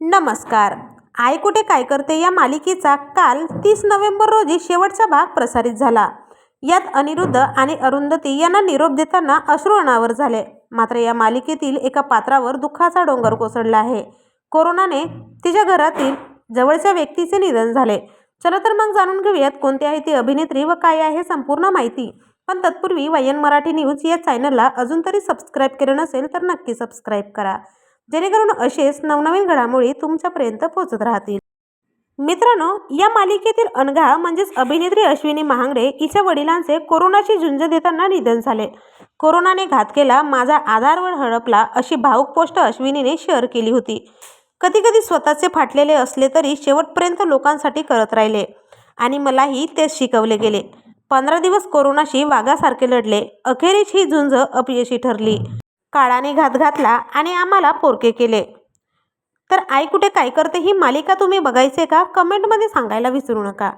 नमस्कार. आई कुठे काय करते या मालिकेचा काल तीस नोव्हेंबर रोजी शेवटचा भाग प्रसारित झाला. यात अनिरुद्ध आणि अरुंधती यांना निरोप देताना अश्रू अनावर झाले. मात्र या मालिकेतील एका पात्रावर दुःखाचा डोंगर कोसळला आहे. कोरोनाने तिच्या घरातील जवळच्या व्यक्तीचे निधन झाले. चला तर मग जाणून घेऊयात कोणती आहे ती अभिनेत्री व काय आहे संपूर्ण माहिती. पण तत्पूर्वी वायन मराठी न्यूज या चॅनलला अजून तरी सबस्क्राईब केलं नसेल तर नक्की सबस्क्राईब करा. जेणेकरून असेच नवनवीन घडामोडी तुमच्यापर्यंत पोहोचत राहतील. मित्रांनो या मालिकेतील अनघा म्हणजेच अभिनेत्री अश्विनी महांगडे हिच्या वडिलांचे कोरोनाशी झुंज देताना निधन झाले. कोरोनाने घात केला माझा आधारवर हडपला अशी भावुक पोस्ट अश्विनीने शेअर केली होती. कधी कधी स्वतःचे फाटलेले असले तरी शेवटपर्यंत लोकांसाठी करत राहिले आणि मलाही तेच शिकवले गेले. पंधरा दिवस कोरोनाशी वाघासारखे लढले. अखेरीस ही झुंज अपयशी ठरली. काळाने घात घातला आणि आम्हाला पोरके केले. तर आई कुठे काय करते ही मालिका तुम्ही बघायचे का? कमेंटमध्ये सांगायला विसरू नका.